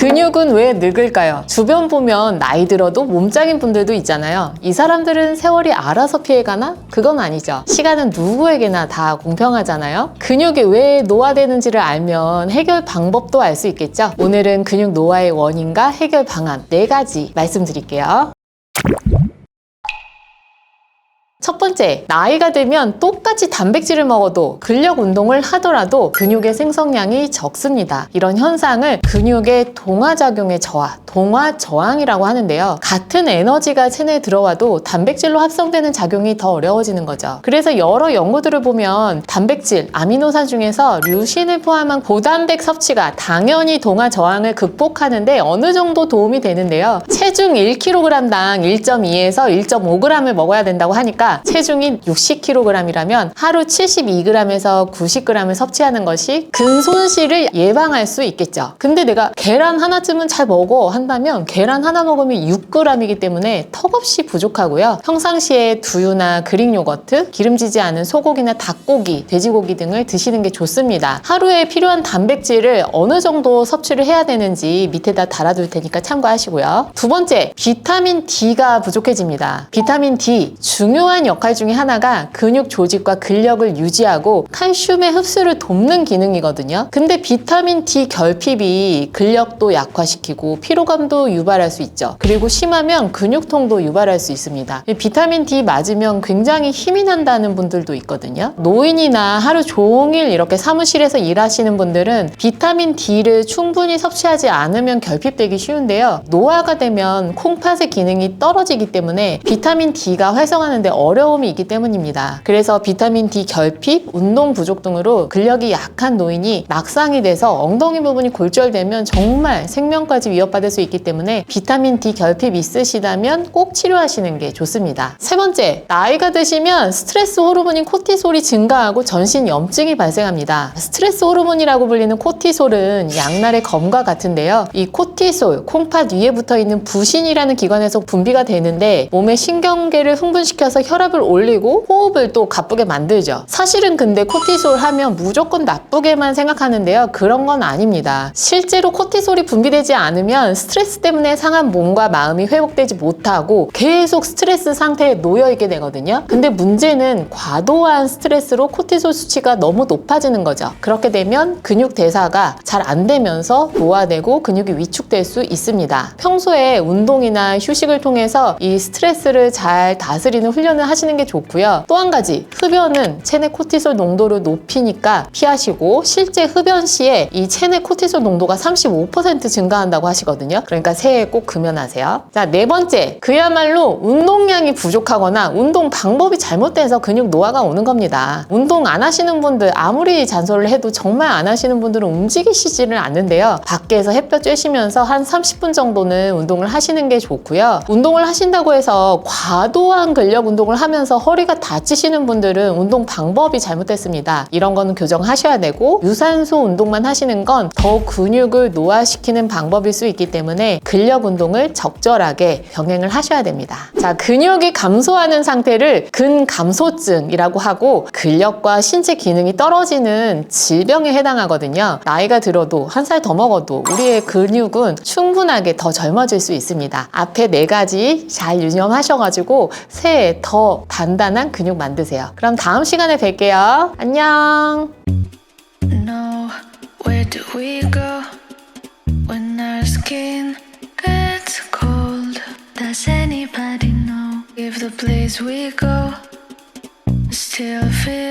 근육은 왜 늙을까요? 주변 보면 나이 들어도 몸짱인 분들도 있잖아요. 이 사람들은 세월이 알아서 피해가나? 그건 아니죠. 시간은 누구에게나 다 공평하잖아요. 근육이 왜 노화되는지를 알면 해결 방법도 알 수 있겠죠. 오늘은 근육 노화의 원인과 해결 방안 네 가지 말씀드릴게요. 첫 번째, 나이가 들면 똑같이 단백질을 먹어도 근력 운동을 하더라도 근육의 생성량이 적습니다. 이런 현상을 근육의 동화작용의 저하, 동화 저항이라고 하는데요. 같은 에너지가 체내에 들어와도 단백질로 합성되는 작용이 더 어려워지는 거죠. 그래서 여러 연구들을 보면 단백질, 아미노산 중에서 류신을 포함한 고단백 섭취가 당연히 동화 저항을 극복하는데 어느 정도 도움이 되는데요. 체중 1kg당 1.2에서 1.5g을 먹어야 된다고 하니까 체중이 60kg이라면 하루 72g에서 90g을 섭취하는 것이 근손실을 예방할 수 있겠죠. 근데 내가 계란 하나쯤은 잘 먹어 한다면 계란 하나 먹으면 6g이기 때문에 턱없이 부족하고요. 평상시에 두유나 그릭 요거트, 기름지지 않은 소고기나 닭고기, 돼지고기 등을 드시는 게 좋습니다. 하루에 필요한 단백질을 어느 정도 섭취를 해야 되는지 밑에다 달아둘 테니까 참고하시고요. 두 번째, 비타민 D가 부족해집니다. 비타민 D 중요한 역할 중에 하나가 근육 조직과 근력을 유지하고 칼슘의 흡수를 돕는 기능이거든요. 근데 비타민 D 결핍이 근력도 약화시키고 피로감 도 유발할 수 있죠. 그리고 심하면 근육통도 유발할 수 있습니다. 이 비타민 D 맞으면 굉장히 힘이 난다는 분들도 있거든요. 노인이나 하루 종일 이렇게 사무실에서 일하시는 분들은 비타민 D를 충분히 섭취하지 않으면 결핍되기 쉬운데요. 노화가 되면 콩팥의 기능이 떨어지기 때문에 비타민 D가 활성하는데 어려움이 있기 때문입니다. 그래서 비타민 D 결핍, 운동 부족 등으로 근력이 약한 노인이 낙상이 돼서 엉덩이 부분이 골절되면 정말 생명까지 위협받을 수 있기 때문에 비타민 D 결핍 있으시다면 꼭 치료하시는 게 좋습니다. 세 번째, 나이가 드시면 스트레스 호르몬인 코티솔이 증가하고 전신 염증이 발생합니다. 스트레스 호르몬이라고 불리는 코티솔은 양날의 검과 같은데요. 이 코티솔, 콩팥 위에 붙어 있는 부신이라는 기관에서 분비가 되는데 몸의 신경계를 흥분시켜서 혈압을 올리고 호흡을 또 가쁘게 만들죠. 사실은 근데 코티솔 하면 무조건 나쁘게만 생각하는데요. 그런 건 아닙니다. 실제로 코티솔이 분비되지 않으면 스트레스 때문에 상한 몸과 마음이 회복되지 못하고 계속 스트레스 상태에 놓여 있게 되거든요. 근데 문제는 과도한 스트레스로 코티솔 수치가 너무 높아지는 거죠. 그렇게 되면 근육 대사가 잘 안 되면서 노화되고 근육이 위축될 수 있습니다. 평소에 운동이나 휴식을 통해서 이 스트레스를 잘 다스리는 훈련을 하시는 게 좋고요. 또 한 가지 흡연은 체내 코티솔 농도를 높이니까 피하시고 실제 흡연 시에 이 체내 코티솔 농도가 35% 증가한다고 하시거든요. 그러니까 새해 꼭 금연하세요. 자, 네 번째. 그야말로 운동량이 부족하거나 운동 방법이 잘못돼서 근육 노화가 오는 겁니다. 운동 안 하시는 분들 아무리 잔소리를 해도 정말 안 하시는 분들은 움직이시지를 않는데요. 밖에서 햇볕 쬐시면서 한 30분 정도는 운동을 하시는 게 좋고요. 운동을 하신다고 해서 과도한 근력 운동을 하면서 허리가 다치시는 분들은 운동 방법이 잘못됐습니다. 이런 거는 교정하셔야 되고 유산소 운동만 하시는 건 더 근육을 노화시키는 방법일 수 있기 때문에 근력 운동을 적절하게 병행을 하셔야 됩니다. 자, 근육이 감소하는 상태를 근감소증이라고 하고 근력과 신체 기능이 떨어지는 질병에 해당하거든요. 나이가 들어도 한 살 더 먹어도 우리의 근육은 충분하게 더 젊어질 수 있습니다. 앞에 네 가지 잘 유념하셔가지고 새해 더 단단한 근육 만드세요. 그럼 다음 시간에 뵐게요. 안녕. know place we go still feels?